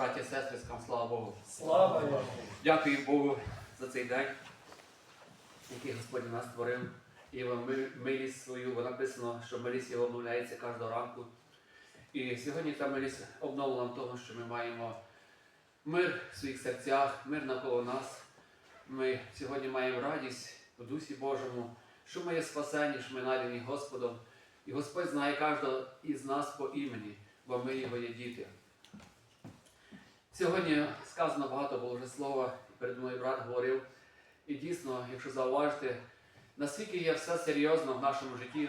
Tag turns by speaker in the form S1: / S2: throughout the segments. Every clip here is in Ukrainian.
S1: Браті, сестри, скам, слава Богу.
S2: Слава Йому!
S1: Дякую Богу за цей день, який Господь нас створив. І милість свою, бо написано, що милість його обновляється кожного ранку. І сьогодні та милість обновлена в тому, що ми маємо мир в своїх серцях, мир навколо нас. Ми сьогодні маємо радість у Дусі Божому, що ми є спасені, що ми найдені Господом. І Господь знає кожного із нас по імені, бо ми його є діти. Сьогодні сказано багато було вже слова, перед мною брат говорив. І дійсно, якщо зауважити, наскільки є все серйозно в нашому житті,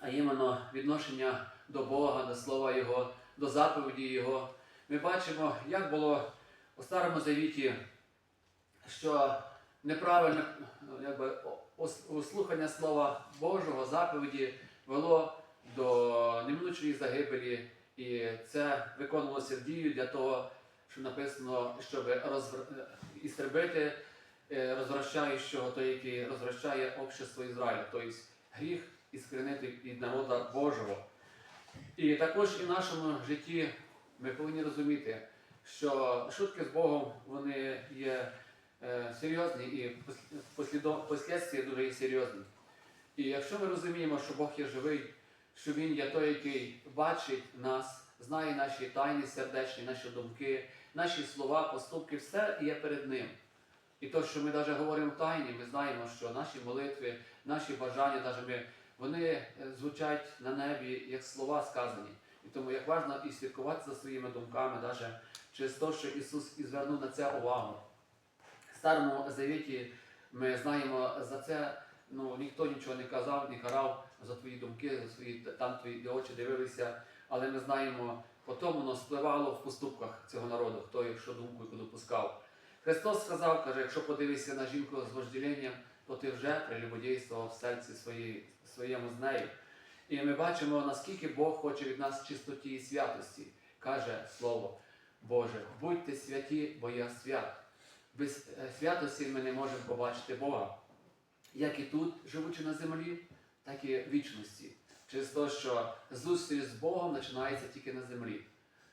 S1: а іменно відношення до Бога, до Слова Його, до заповіді Його, ми бачимо, як було у Старому Завіті, що неправильне якби, ос- слухання Слова Божого, заповіді вело до неминучої загибелі. І це виконувалося в дію для того, що написано, щоб розвр... істребити е, розвращаючого, той, який розвращає общество Ізраїля, тобто гріх іскоренити від народа Божого. І також і в нашому житті ми повинні розуміти, що шутки з Богом вони є е, серйозні і послідо- послідствия дуже є серйозні. І якщо ми розуміємо, що Бог є живий, що Він є той, який бачить нас, знає наші тайні сердечні, наші думки, наші слова, поступки, все є перед Ним. І то, що ми навіть говоримо в тайні, ми знаємо, що наші молитви, наші бажання, навіть ми, вони е, звучать на небі як слова сказані. І тому як важливо і слідкувати за своїми думками, навіть через те, що Ісус і звернув на це увагу. В Старому Завіті ми знаємо за це, ну ніхто нічого не казав, не карав за твої думки, за свої там твої очі дивилися, але ми знаємо, потім воно спливало в поступках цього народу, хто якщо думку яку допускав. Христос сказав, каже, якщо подивишся на жінку з вожділенням, то ти вже прелюбодійствував в серці своїй, своєму з нею. І ми бачимо, наскільки Бог хоче від нас чистоті і святості, каже Слово Боже, будьте святі, бо я свят. Без е, святості ми не можемо побачити Бога. Як і тут, живучи на землі, так і в вічності. Через те, що зустріч з Богом починається тільки на землі,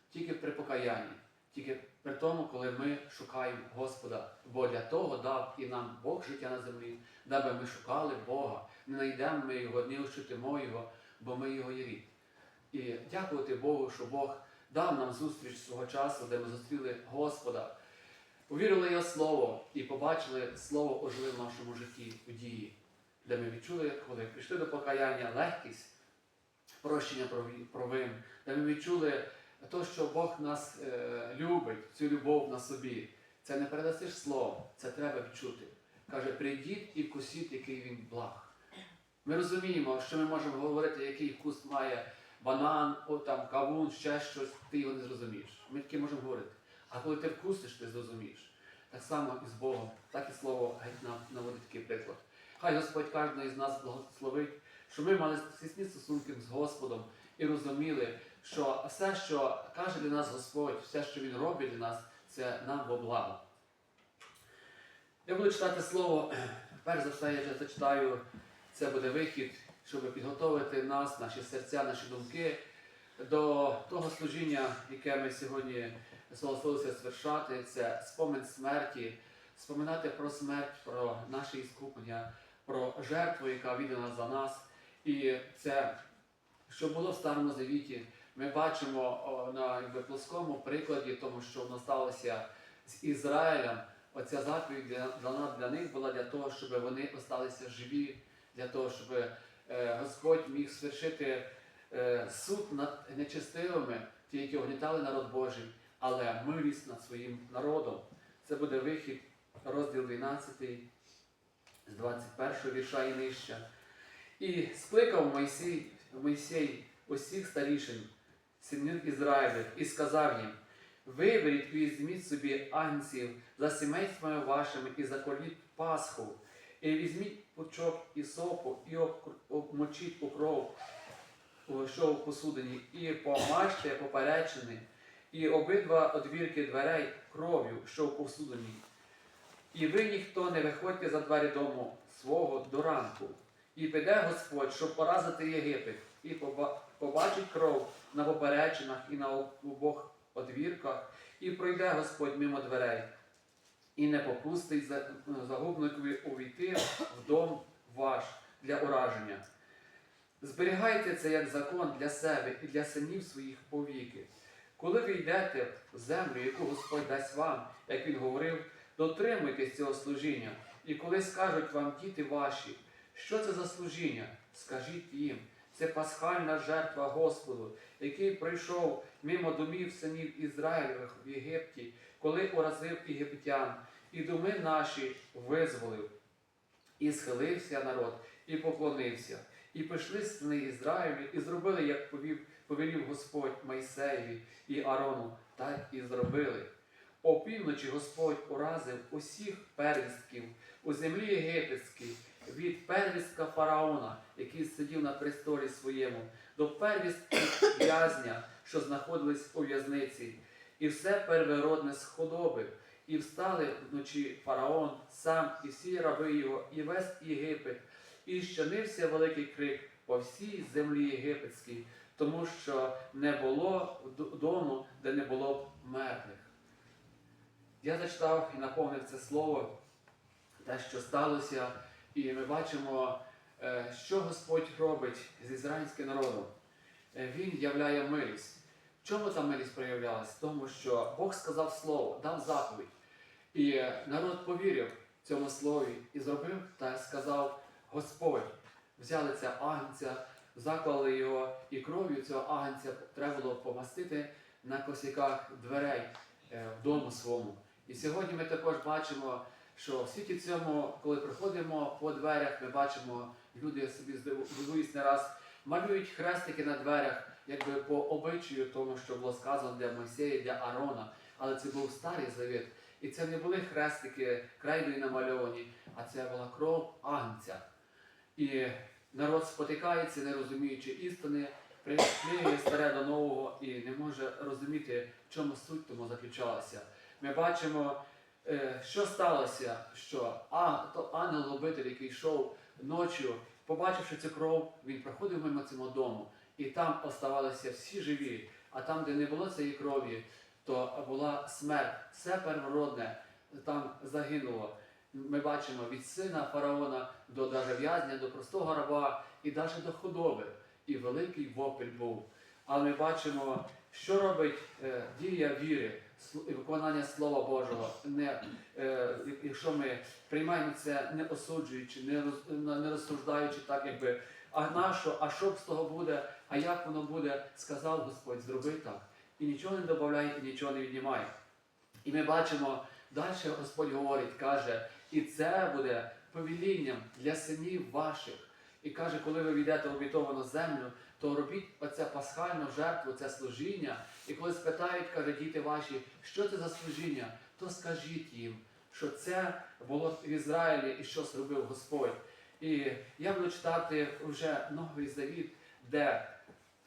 S1: тільки при покаянні, тільки при тому, коли ми шукаємо Господа. Бо для того дав і нам Бог життя на землі, даби ми шукали Бога. Не знайдемо ми його, не ощутимо Його, бо ми його є рід. І дякувати Богу, що Бог дав нам зустріч свого часу, де ми зустріли Господа. Повірили Його Слово і побачили Слово ожили в нашому житті у дії, де ми відчули, коли прийшли до покаяння, легкість, прощення провин, де ми відчули те, що Бог нас е, любить, цю любов на собі. Це не передасиш слово, це треба відчути. Каже, прийдіть і вкусіть, який він благ. Ми розуміємо, що ми можемо говорити, який вкус має банан, о, там, кавун, ще щось, ти його не зрозумієш. Ми таке можемо говорити. А коли ти вкусиш, ти зрозумієш. Так само і з Богом, так і слово геть нам наводить такий приклад. Хай Господь кожного із нас благословить, що ми мали тісні стосунки з Господом і розуміли, що все, що каже для нас Господь, все, що Він робить для нас, це нам во благо. Я буду читати слово, перш за все, я вже зачитаю, це буде вихід, щоб підготовити нас, наші серця, наші думки до того служіння, яке ми сьогодні зголосилися свершати, це спомин смерті, споминати про смерть, про наше іскуплення, про жертву, яка віддана за нас. І це, що було в Старому Завіті, ми бачимо на якби, плоскому прикладі, тому що воно сталося з Ізраїлем. Оця заповідь для, для, них була для того, щоб вони осталися живі, для того, щоб е, Господь міг свершити е, суд над нечестивими, ті, які огнітали народ Божий, але милість над своїм народом. Це буде вихід, розділ 12, з 21 вірша і нижче. І скликав Мойсей, Мойсей усіх старішин, синів Ізраїлів, і сказав їм: Виберіть візьміть собі агнців за сімействами вашими і заколіть Пасху, і візьміть пучок і сопу, і обмочіть у кров, що в посудині, і помажте поперечини, і обидва одвірки дверей кров'ю, що в посудині. І ви ніхто не виходьте за двері дому свого до ранку. І піде Господь, щоб поразити Єгипет, і побачить кров на поперечинах і на обох одвірках, і пройде Господь мимо дверей, і не попустить за- загубникові увійти в дом ваш для ураження. Зберігайте це як закон для себе і для синів своїх повіки. Коли ви йдете в землю, яку Господь дасть вам, як він говорив, дотримуйтесь цього служіння. І коли скажуть вам діти ваші, що це за служіння, скажіть їм, це пасхальна жертва Господу, який прийшов мимо домів синів Ізраїлевих в Єгипті, коли уразив єгиптян, і доми наші визволив. І схилився народ, і поклонився, і пішли сини Ізраїлі, і зробили, як повів, повелів Господь Майсеєві і Арону, так і зробили. Опівночі Господь уразив усіх первістків у землі єгипетській, від первістка фараона, який сидів на престолі своєму, до первістків в'язня, що знаходились у в'язниці, і все первородне з худоби. І встали вночі фараон, сам і всі раби його, і весь Єгипет, і щинився великий крик по всій землі єгипетській, тому що не було дому, де не було б мертвих. Я зачитав і наповнив це слово, те, що сталося, і ми бачимо, е, що Господь робить з ізраїльським народом. Е, Він являє милість. В чому та милість проявлялась? В тому, що Бог сказав слово, дав заповідь. І е, народ повірив цьому слові і зробив та сказав Господь. Взяли це агнця, заклали його, і кров'ю цього агнця треба було помастити на косяках дверей е, в своєму. І сьогодні ми також бачимо, що в світі цьому, коли приходимо по дверях, ми бачимо, люди собі здиву- дивуюсь не раз, малюють хрестики на дверях, якби по обичаю тому, що було сказано для Мойсея, для Арона. Але це був старий завіт. І це не були хрестики крайною намальовані, а це була кров агнця. І народ спотикається, не розуміючи істини, прийшли старе до нового і не може розуміти, в чому суть тому заключалася. Ми бачимо, що сталося, що а, то ангел-губитель, який йшов ночі, побачивши цю кров, він проходив мимо цього дому, і там оставалися всі живі. А там, де не було цієї крові, то була смерть. Все первородне там загинуло. Ми бачимо від сина фараона до даже в'язня, до простого раба і навіть до худоби. І великий вопль був. Але ми бачимо, що робить е, дія віри і виконання Слова Божого. Не, е, якщо ми приймаємо це не осуджуючи, не, роз, не розсуждаючи так, якби а на що, а що б з того буде, а як воно буде, сказав Господь, зроби так. І нічого не додає, і нічого не віднімає. І ми бачимо, далі Господь говорить, каже, і це буде повелінням для синів ваших. І каже, коли ви війдете обітовану землю, то робіть оце пасхальну жертву, це служіння. І коли спитають, каже, діти ваші, що це за служіння, то скажіть їм, що це було в Ізраїлі і що зробив Господь. І я буду читати вже новий завіт, де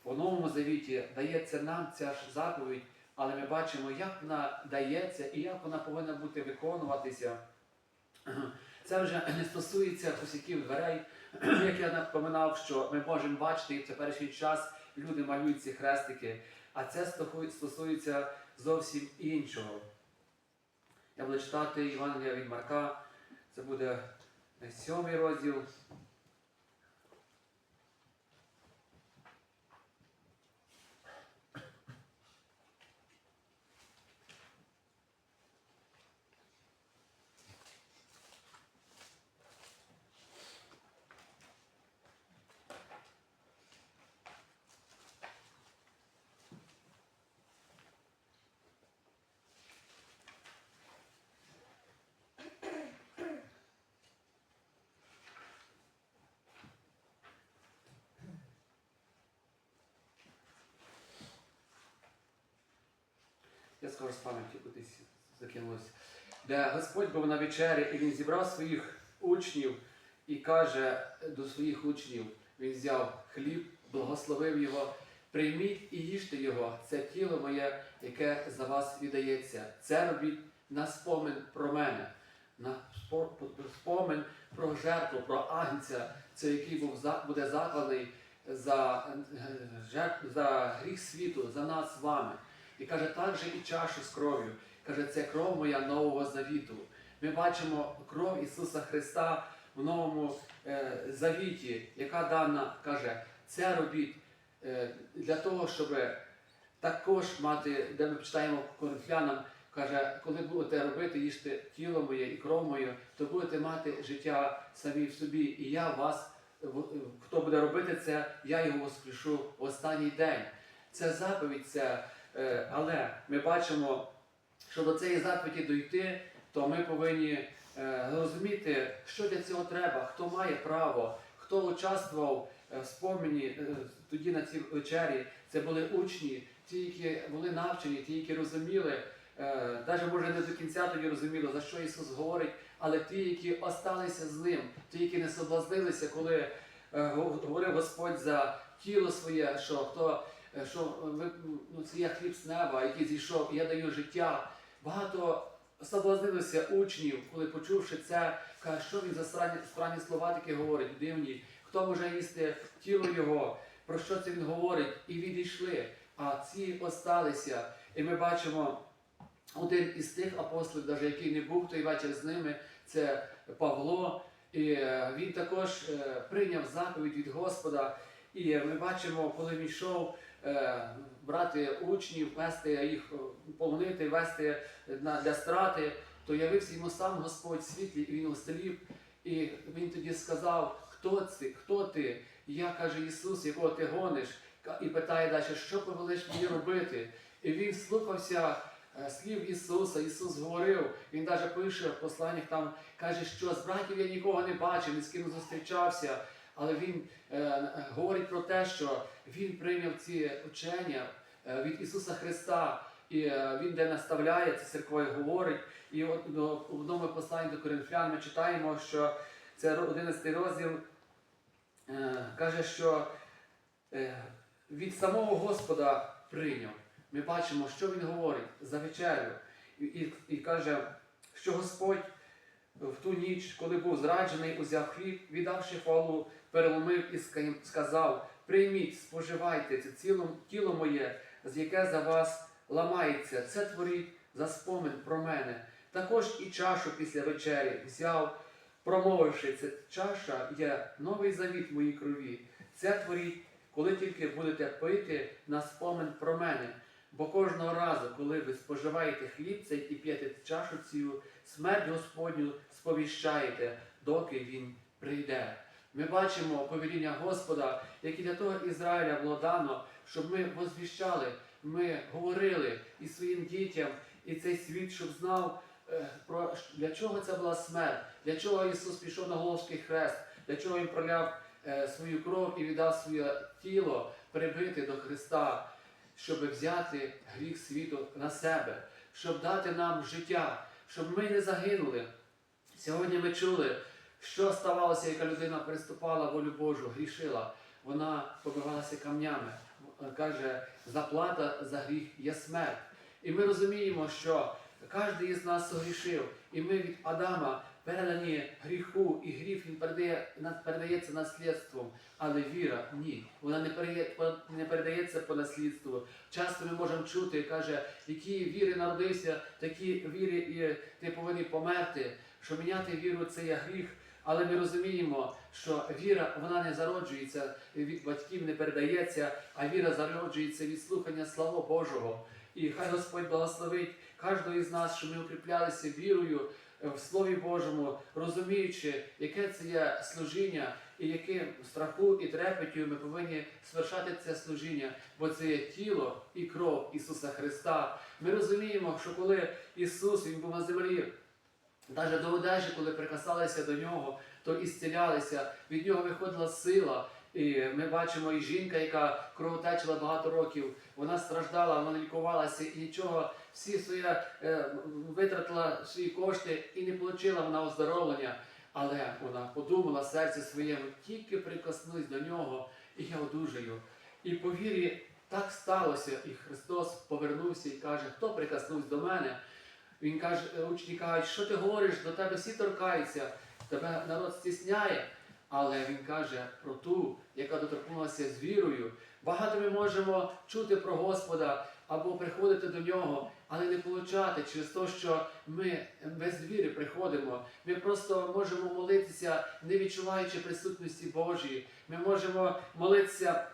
S1: по новому завіті дається нам ця ж заповідь, але ми бачимо, як вона дається і як вона повинна бути виконуватися. Це вже не стосується косяків дверей, як я напоминав, що ми можемо бачити і в теперішній час люди малюють ці хрестики, а це стосується зовсім іншого. Я буду читати Євангелія від Марка, це буде сьомий розділ. Я скоро з пам'яті кудись закинулось. Де Господь був на вечері, і він зібрав своїх учнів і каже до своїх учнів: він взяв хліб, благословив його, прийміть і їжте його. Це тіло моє, яке за вас віддається. Це робіть на спомин про мене, на спо- спомин про жертву, про агнця, це який був буде закладений за, е, за гріх світу, за нас з вами. І каже, так же і чашу з кров'ю. Каже, це кров моя нового завіту. Ми бачимо кров Ісуса Христа в новому е, завіті, яка дана, каже, це робіть е, для того, щоб також мати, де ми читаємо Коринфянам, каже, коли будете робити, їжте тіло моє і кров моє, то будете мати життя самі в собі. І я вас, хто буде робити це, я його воскрешу в останній день. Це заповідь, це, але ми бачимо, що до цієї заповіді дойти, то ми повинні е, розуміти, що для цього треба, хто має право, хто участвував е, в спомені е, тоді на цій вечері. Це були учні, ті, які були навчені, ті, які розуміли, навіть може не до кінця тоді розуміли, за що Ісус говорить, але ті, які осталися з ним, ті, які не соблазнилися, коли е, говорив Господь за тіло своє, що хто е, що ну, це є хліб з неба, який зійшов, я даю життя. Багато соблазнилися учнів, коли почувши це, каже, що він за странні, странні слова такі говорить, дивні, хто може їсти тіло його, про що це він говорить, і відійшли. А ці осталися. І ми бачимо один із тих апостолів, навіть який не був той вечір з ними, це Павло. І е, він також е, прийняв заповідь від Господа. І ми бачимо, коли він йшов е, брати учнів, вести їх е, полонити, вести для страти, то явився йому сам Господь світлі, і він осліп. І він тоді сказав, хто це, хто ти? Я каже Ісус, якого ти гониш, і питає далі, що повелиш мені робити? І він слухався е, слів Ісуса. Ісус говорив, він навіть пише в посланнях там, каже, що з братів я нікого не бачив, ні з ким зустрічався. Але він е, говорить про те, що він прийняв ці учення е, від Ісуса Христа, і е, він де наставляє це церквою говорить. І от до, в одному посланні до Коринфян ми читаємо, що це 11 розділ е, каже, що е, від самого Господа прийняв. Ми бачимо, що він говорить за вечерю. І, і, і каже, що Господь в ту ніч, коли був зраджений, узяв хліб, віддавши хвалу, переломив і сказав: Прийміть, споживайте це ціло, тіло моє, з яке за вас ламається. Це творіть за спомин про мене. Також і чашу після вечері взяв, промовивши, це чаша є новий завіт моїй крові. Це творіть, коли тільки будете пити на спомин про мене. Бо кожного разу, коли ви споживаєте хліб цей і п'єте чашу цю, смерть Господню сповіщаєте, доки він прийде. Ми бачимо повеління Господа, яке для того Ізраїля було дано, щоб ми возвіщали, ми говорили і своїм дітям, і цей світ, щоб знав, е, про для чого це була смерть, для чого Ісус пішов на Головський хрест, для чого Він проляв е, свою кров і віддав своє тіло прибити до Христа, щоб взяти гріх світу на себе, щоб дати нам життя, щоб ми не загинули. Сьогодні ми чули, що ставалося, яка людина приступала волю Божу, грішила. Вона побивалася камнями. Каже, заплата за гріх є смерть. І ми розуміємо, що кожен із нас согрішив, і ми від Адама передані гріху, і гріх він передає, передається наслідством, але віра ні. Вона не, передає, не передається по наслідству. Часто ми можемо чути, каже, які віри народився, такі віри і ти повинен померти. Що міняти віру це є гріх. Але ми розуміємо, що віра вона не зароджується від батьків, не передається, а віра зароджується від слухання слава Божого. І хай Господь благословить кожного із нас, щоб ми укріплялися вірою в Слові Божому, розуміючи, яке це є служіння, і яким страху і трепетю ми повинні свершати це служіння, бо це є тіло і кров Ісуса Христа. Ми розуміємо, що коли Ісус Він був на землі, навіть до одежі, коли прикасалися до нього, то ісцілялися, від нього виходила сила. І ми бачимо і жінка, яка кровотечила багато років, вона страждала, вона лікувалася і нічого, всі свої е, витратила свої кошти і не отримала вона оздоровлення. Але вона подумала в серці своєму, тільки прикоснусь до нього, і я одужаю. І по вірі так сталося, і Христос повернувся і каже, хто прикоснувся до мене, він каже, учні кажуть, що ти говориш, до тебе всі торкаються, тебе народ стісняє. Але він каже про ту, яка доторкнулася з вірою. Багато ми можемо чути про Господа, або приходити до нього, але не получати через те, що ми без віри приходимо. Ми просто можемо молитися, не відчуваючи присутності Божої. Ми можемо молитися,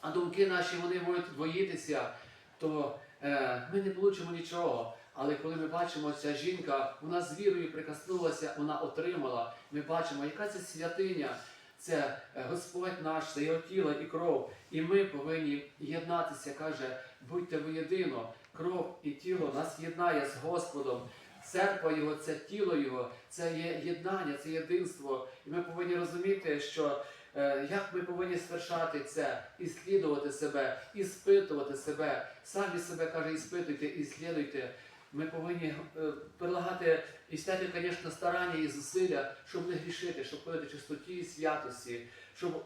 S1: а думки наші вони можуть двоїтися, то е, ми не получимо нічого. Але коли ми бачимо, ця жінка, вона з вірою прикоснулася, вона отримала. Ми бачимо, яка це святиня, це е, Господь наш, це його тіло і кров. І ми повинні єднатися, каже, будьте воєдино. Кров і тіло нас єднає з Господом. Церква Його, це тіло Його, це є єднання, це єдинство. І ми повинні розуміти, що е, як ми повинні свершати це, іслідувати себе, іспитувати себе, самі себе каже, іспитуйте, іслідуйте. Ми повинні е, прилагати і стати, звісно, старання і зусилля, щоб не грішити, щоб ходити чистоті і святості, щоб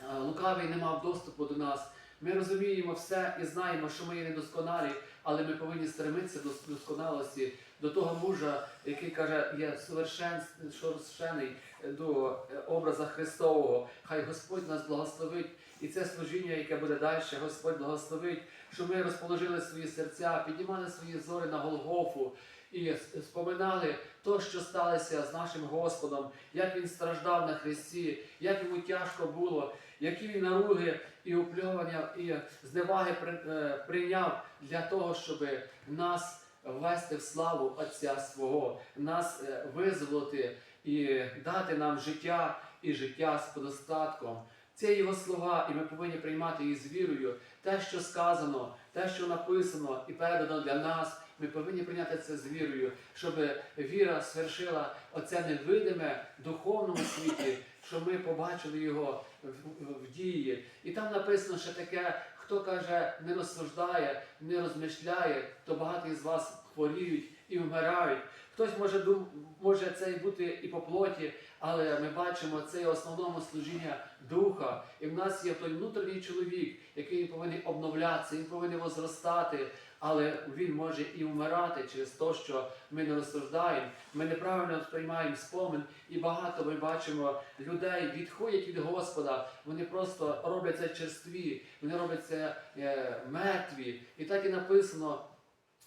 S1: е, лукавий не мав доступу до нас. Ми розуміємо все і знаємо, що ми є недосконалі, але ми повинні стремитися до досконалості, до того мужа, який каже, є совершен, совершений до е, образа Христового. Хай Господь нас благословить. І це служіння, яке буде далі, Господь благословить, щоб ми розположили свої серця, піднімали свої зори на Голгофу і споминали то, що сталося з нашим Господом, як Він страждав на Христі, як йому тяжко було, які він наруги і упльовання, і зневаги е, прийняв для того, щоб нас ввести в славу Отця свого, нас е, визволити і дати нам життя і життя з подостатком. Це його слова, і ми повинні приймати їх з вірою. Те, що сказано, те, що написано і передано для нас, ми повинні прийняти це з вірою, щоб віра свершила оце невидиме духовному світі, щоб ми побачили його в, в- дії. І там написано ще таке, хто каже, не розсуждає, не розмишляє, то багато із вас хворіють і вмирають. Хтось може може це і бути і по плоті, але ми бачимо це основному служіння духа. І в нас є той внутрішній чоловік, який повинен обновлятися, він повинен возростати, але він може і вмирати через те, що ми не розсуждаємо, ми неправильно сприймаємо спомин, і багато ми бачимо людей відходять від Господа, вони просто роблять це черстві, вони роблять це е, мертві. І так і написано.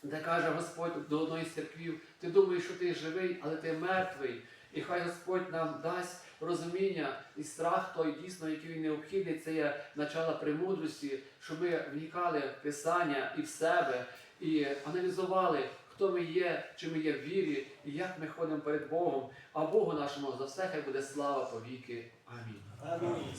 S1: Де каже Господь до одної з церквів, ти думаєш, що ти живий, але ти мертвий. І хай Господь нам дасть розуміння і страх той дійсно, який необхідний, це є начало премудрості, щоб ми вникали в Писання і в себе, і аналізували, хто ми є, чи ми є в вірі, і як ми ходимо перед Богом. А Богу нашому за все хай буде слава повіки. Амінь.
S2: Амінь.